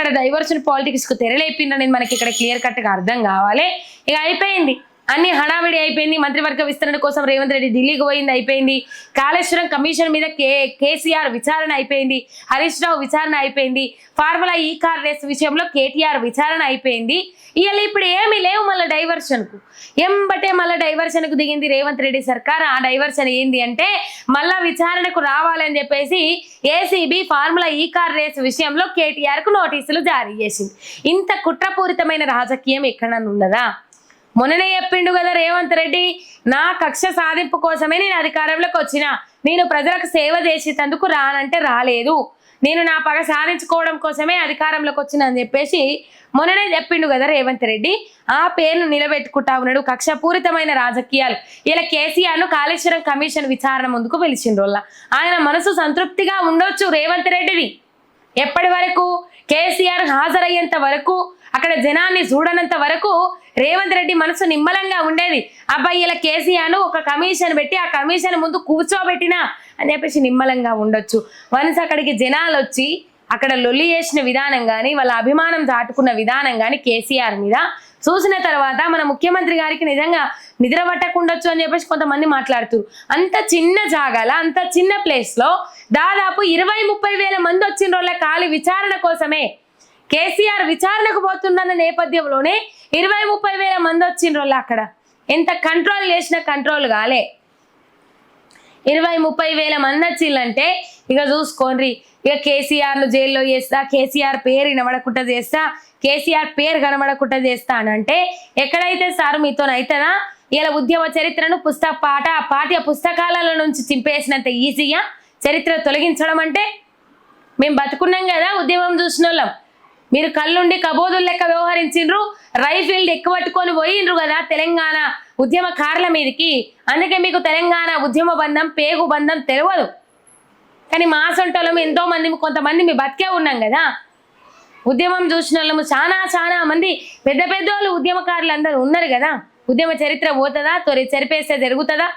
ఇక్కడ డైవర్షన్ పాలిటిక్స్కు అనేది మనకి ఇక్కడ క్లియర్ కట్గా అర్థం కావాలి. ఇక అయిపోయింది. అన్ని హడావిడి అయిపోయింది. మంత్రివర్గ విస్తరణ కోసం రేవంత్ రెడ్డి ఢిల్లీకి పోయింది అయిపోయింది. కాళేశ్వరం కమిషన్ మీద కే కేసీఆర్ విచారణ అయిపోయింది. హరీష్ రావు విచారణ అయిపోయింది. ఫార్ములా ఈ కార్ రేస్ విషయంలో కేటీఆర్ విచారణ అయిపోయింది. ఇవాళ ఇప్పుడు ఏమీ లేవు మళ్ళీ డైవర్షన్కు. ఎంబటే మళ్ళీ డైవర్షన్కు దిగింది రేవంత్ రెడ్డి సర్కార్. ఆ డైవర్షన్ ఏంది అంటే మళ్ళా విచారణకు రావాలని చెప్పేసి ACB formula E car race విషయంలో కేటీఆర్కు నోటీసులు జారీ చేసింది. ఇంత కుట్రపూరితమైన రాజకీయం ఎక్కడన్నా ఉన్నదా? మొన్ననే చెప్పిండు కదా రేవంత్ రెడ్డి నా కక్ష సాధింపు కోసమే నేను అధికారంలోకి వచ్చిన. నేను ప్రజలకు సేవ చేసేటందుకు రానంటే రాలేదు. నేను నా పగ సాధించుకోవడం కోసమే అధికారంలోకి వచ్చిన అని చెప్పేసి మొన్ననే చెప్పిండు కదా రేవంత్ రెడ్డి. ఆ పేరును నిలబెట్టుకుంటా ఉన్నాడు. కక్షపూరితమైన రాజకీయాలు. ఇలా కేసీఆర్ను కాళేశ్వరం కమిషన్ విచారణ ముందుకు పిలిచిండ్రు ఆయన మనసు సంతృప్తిగా ఉండొచ్చు రేవంత్ రెడ్డిది. ఎప్పటి వరకు? కేసీఆర్ హాజరయ్యేంత వరకు? అక్కడ జనాన్ని చూడనంత వరకు? రేవంత్ రెడ్డి మనసు నిమ్మలంగా ఉండేది. అబ్బాయి ఇలా కేసీఆర్ ఒక కమిషన్ పెట్టి ఆ కమిషన్ ముందు కూర్చోబెట్టినా అని చెప్పేసి నిమ్మలంగా ఉండొచ్చు. వన్స్ అక్కడికి జనాలు వచ్చి అక్కడ లొల్లి చేసిన విధానం కానీ వాళ్ళ అభిమానం చాటుకున్న విధానం కానీ కేసీఆర్ మీద చూసిన తర్వాత మన ముఖ్యమంత్రి గారికి నిజంగా నిద్ర పట్టకుండొచ్చు అని చెప్పేసి కొంతమంది మాట్లాడుతున్నారు అంత చిన్న జాగాల అంత చిన్న ప్లేస్లో దాదాపు ఇరవై ముప్పై వేల మంది వచ్చిన రోజుల ఖాళీ విచారణ కోసమే కేసీఆర్ విచారణకు పోతున్న నేపథ్యంలోనే ఇరవై ముప్పై వేల మంది వచ్చిండ్రు అక్కడ? ఎంత కంట్రోల్ చేసినా కంట్రోల్ కాలే. ఇరవై ముప్పై వేల మంది వచ్చిందంటే ఇక చూసుకోండి ఇక కేసీఆర్ను జైల్లో చేస్తా కేసీఆర్ పేరు వినబడకుండా చేస్తా కేసీఆర్ పేరు కనబడకుండా చేస్తా అని అంటే ఎక్కడైతే సార్ మీతో అవుతుందా ఇలా ఉద్యమ చరిత్రను పుస్తక పాట పాఠ్య పుస్తకాలలో నుంచి చింపేసినంత ఈజీగా చరిత్ర తొలగించడం అంటే మేము బతుకున్నాం కదా ఉద్యమం చూసిన వాళ్ళం మీరు కళ్ళుండి కబోదులు లెక్క వ్యవహరించిండ్రు రైఫిల్డ్ ఎక్కువట్టుకొని పోయిండ్రు కదా తెలంగాణ ఉద్యమకారుల మీదకి. అందుకే మీకు తెలంగాణ ఉద్యమ బంధం పేగు బంధం తెలియదు కానీ మా సొంటోళ్ళం ఎంతో మంది కొంతమంది మీ బతికే ఉన్నాం కదా. ఉద్యమం చూసిన వాళ్ళము చాలా చాలా మంది పెద్ద పెద్ద వాళ్ళు ఉద్యమకారులు అందరూ ఉన్నారు కదా. ఉద్యమ చరిత్ర పోతుందా? తొలి చెరిపేస్తే జరుగుతుందా?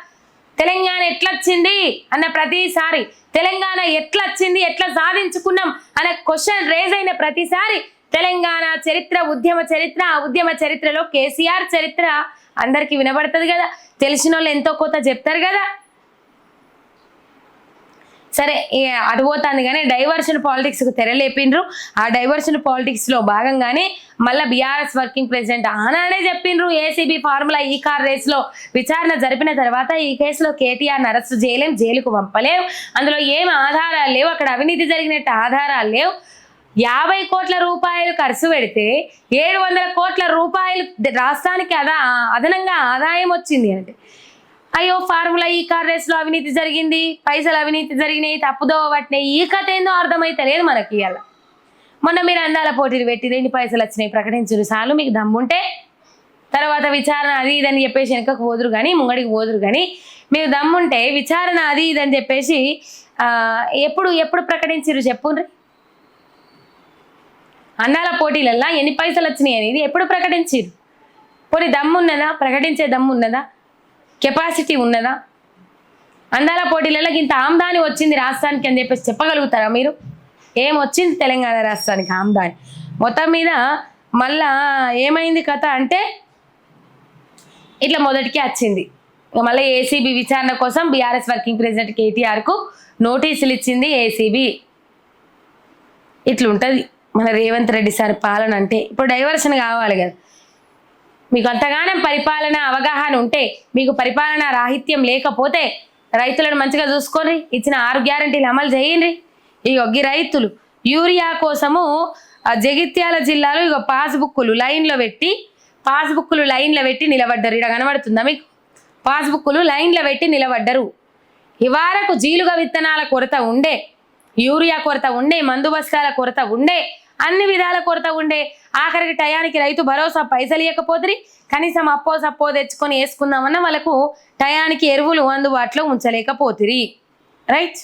తెలంగాణ ఎట్లొచ్చింది? అన్న ప్రతిసారి తెలంగాణ ఎట్లొచ్చింది? ఎట్లా సాధించుకున్నాం? అనే క్వశ్చన్ రేజ్ అయిన ప్రతిసారి తెలంగాణ చరిత్ర ఉద్యమ చరిత్ర ఆ ఉద్యమ చరిత్రలో కేసీఆర్ చరిత్ర అందరికీ వినబడుతుంది కదా. తెలిసిన వాళ్ళు ఎంతో కొత్త చెప్తారు కదా. సరే ఇక పోతాంది కానీ డైవర్షన్ పాలిటిక్స్కు తెరలేపిండ్రు. ఆ డైవర్షన్ పాలిటిక్స్లో భాగంగానే మళ్ళీ బీఆర్ఎస్ వర్కింగ్ ప్రెసిడెంట్ ఆనాడే చెప్పిండ్రు. ఏసీబీ ఫార్ములా ఈ కార్ రేస్లో విచారణ జరిపిన తర్వాత ఈ కేసులో కేటీఆర్ అరెస్ట్ చేయలేం జైలుకు పంపలేం. అందులో ఏం ఆధారాలు లేవు? అక్కడ అవినీతి జరిగినట్టు ఆధారాలు లేవు. యాభై కోట్ల రూపాయలు ఖర్చు పెడితే ఏడు వందల కోట్ల రూపాయలు రాష్ట్రానికి అదా అదనంగా ఆదాయం వచ్చింది అంటే. అయ్యో ఫార్ములా ఈ కార్ రేస్లో అవినీతి జరిగింది. పైసలు అవినీతి జరిగినాయి తప్పుదోవ పట్టినాయి. ఈ కథ ఏందో అర్థమైతే లేదు మనకి ఇవాళ మొన్న మీరు అందాల పోటీలు పెట్టి రెండు పైసలు వచ్చినాయి ప్రకటించరు చాలు మీకు దమ్ముంటే తర్వాత విచారణ అది ఇది అని చెప్పేసి వెనకకు పోదురు కానీ ముంగడికి పోదురు కానీ మీరు దమ్ముంటే విచారణ అది ఇది అని చెప్పేసి ఎప్పుడు ఎప్పుడు ప్రకటించారు చెప్పుండ్రి? అన్నాల పోటీలల్లా ఎన్ని పైసలు వచ్చినాయి అనేది ఎప్పుడు ప్రకటించారు పోనీ దమ్మున్నదా? ప్రకటించే దమ్మున్నదా? కెపాసిటీ ఉన్నదా? అందాల పోటీలలో ఇంత ఆమ్దాని వచ్చింది రాష్ట్రానికి అని చెప్పేసి చెప్పగలుగుతారా మీరు? ఏం వచ్చింది తెలంగాణ రాష్ట్రానికి ఆమ్దాని? మొత్తం మీద మళ్ళా ఏమైంది కథ అంటే ఇట్లా మొదటికి వచ్చింది. మళ్ళీ ఏసీబీ విచారణ కోసం బీఆర్ఎస్ వర్కింగ్ ప్రెసిడెంట్ కేటీఆర్కు నోటీసులు ఇచ్చింది ఏసీబీ. ఇట్లుంటుంది. మన రేవంత్ రెడ్డి సార్ పాలన అంటే ఇప్పుడు డైవర్షన్ కావాలి కదా. మీకు అంతగానం పరిపాలన అవగాహన ఉంటే మీకు పరిపాలన రాహిత్యం లేకపోతే రైతులను మంచిగా చూసుకొని ఇచ్చిన ఆరు గ్యారంటీలు అమలు చేయండి. ఇక ఒగ్గి రైతులు యూరియా కోసము జగిత్యాల జిల్లాలో ఇక పాస్బుక్లు లైన్లో పెట్టి పాస్బుక్లు లైన్లో పెట్టి నిలబడ్డరు. ఇక్కడ కనబడుతుందా మీకు? పాస్బుక్లు లైన్లో పెట్టి నిలబడ్డరు. ఇవారకు జీలుగ విత్తనాల కొరత ఉండే యూరియా కొరత ఉండే మందు బస్తాల కొరత ఉండే అన్ని విధాల కొరత ఉండే ఆఖరికి టయానికి రైతు భరోసా పైసలు ఇవ్వకపోతే కనీసం అప్పో సప్పో తెచ్చుకొని వేసుకుందామన్న వాళ్ళకు టయానికి ఎరువులు అందుబాటులో ఉంచలేకపోతిరి. రైట్?